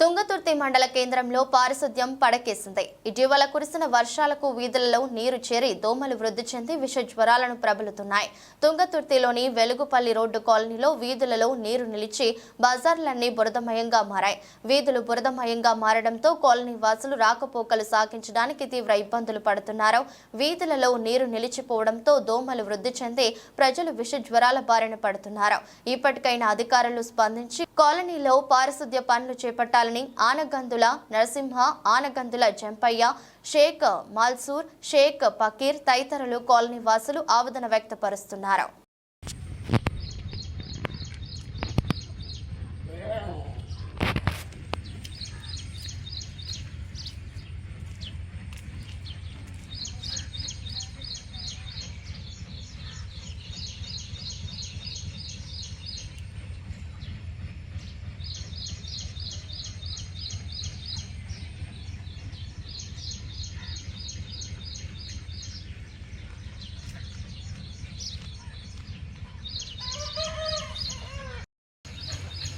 తుంగతుర్తి మండల కేంద్రంలో పారిశుద్ధ్యం పడకేసింది. ఇటీవల కురిసిన వర్షాలకు వీధులలో నీరు చేరి దోమలు వృద్ధి చెంది విష జ్వరాలను ప్రబలుతున్నాయి. తుంగతుర్తిలోని వెలుగుపల్లి రోడ్డు కాలనీలో వీధులలో నీరు నిలిచి బజార్లన్నీ బురదమయంగా మారాయి. వీధులు బురదమయంగా మారడంతో కాలనీ వాసులు రాకపోకలు సాగించడానికి తీవ్ర ఇబ్బందులు పడుతున్నారు. వీధులలో నీరు నిలిచిపోవడంతో దోమలు వృద్ధి చెంది ప్రజలు విష జ్వరాల బారిన పడుతున్నారు. ఇప్పటికైనా అధికారులు స్పందించి కాలనీలో పారిశుద్ధ్య పనులు చేపట్టాలని ఆనగందుల నరసింహ ఆనగందుల జంపయ్య షేక్ మాల్సూర్ షేక్ పకీర్ తదితరులు కాలనీ వాసులు ఆవేదన వ్యక్తపరుస్తున్నారు.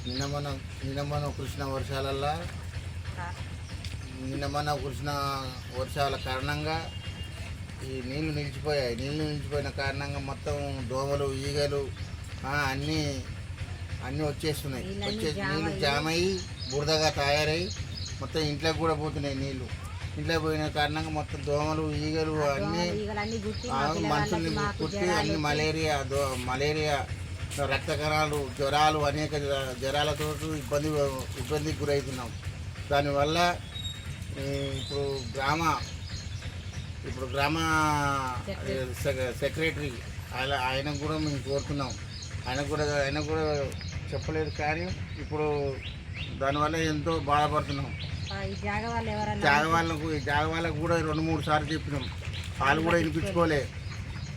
నిన్న మన నిన్న మన కురిసిన వర్షాలల్లో నిన్న మన కురిసిన వర్షాల కారణంగా ఈ నీళ్ళు నిలిచిపోయాయి. నీళ్ళు నిలిచిపోయిన కారణంగా మొత్తం దోమలు ఈగలు అన్నీ అన్నీ వచ్చేస్తున్నాయి. వచ్చేసి నీళ్ళు జామ్ అయ్యి బురదగా తయారై మొత్తం ఇంట్లోకి కూడా పోతున్నాయి నీళ్ళు. ఇంట్లో పోయిన కారణంగా మొత్తం దోమలు ఈగలు అన్నీ మనుషుల్ని కుట్టి అన్ని మలేరియా దో మలేరియా రక్త కణాలు జ్వరాలు అనేక జ్వ- జ్వరాలతో ఇబ్బంది ఇబ్బందికి గురవుతున్నాం దానివల్ల ఇప్పుడు గ్రామ ఇప్పుడు గ్రామ సెక్రటరీ ఆయన ఆయన కూడా మేము కోరుతున్నాం. ఆయన కూడా ఆయన కూడా చెప్పలేదు కానీ ఇప్పుడు దానివల్ల ఎంతో బాధపడుతున్నాం. ఈ జాగ వాళ్ళు ఎవరన్నా జాగ వాళ్ళకు ఈ జాగ వాళ్ళకు కూడా రెండు మూడు సార్లు చెప్పినాం. వాళ్ళు కూడా వినిపించుకోలే.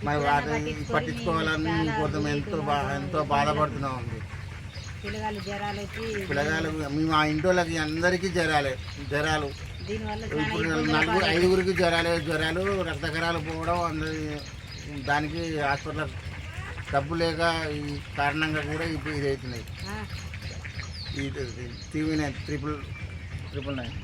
మరి వాటిని పట్టించుకోవాలని కోసం ఎంతో బా ఎంతో బాధపడుతున్నాం అండి. పిల్లగాళ్ళు జ్వరాలు పిల్లగాళ్ళు మేము ఆ ఇంటి వాళ్ళకి అందరికీ జ్వరాలే జ్వరాలు. ఇప్పుడు నలుగురు ఐదుగురికి జ్వరాలే జ్వరాలు రక్తకరాలు పోవడం అందరి దానికి హాస్పిటల్ డబ్బు లేక ఈ కారణంగా కూడా ఇప్పుడు ఇది అవుతున్నాయి ఈ TV nine triple triple nine.